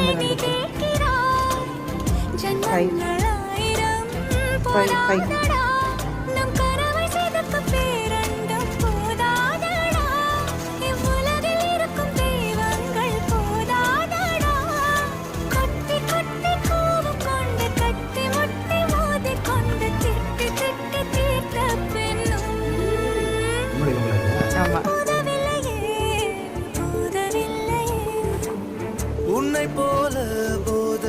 நம்ம வந்துட்டோம் five five five ஆமாம் உன்னை போல போது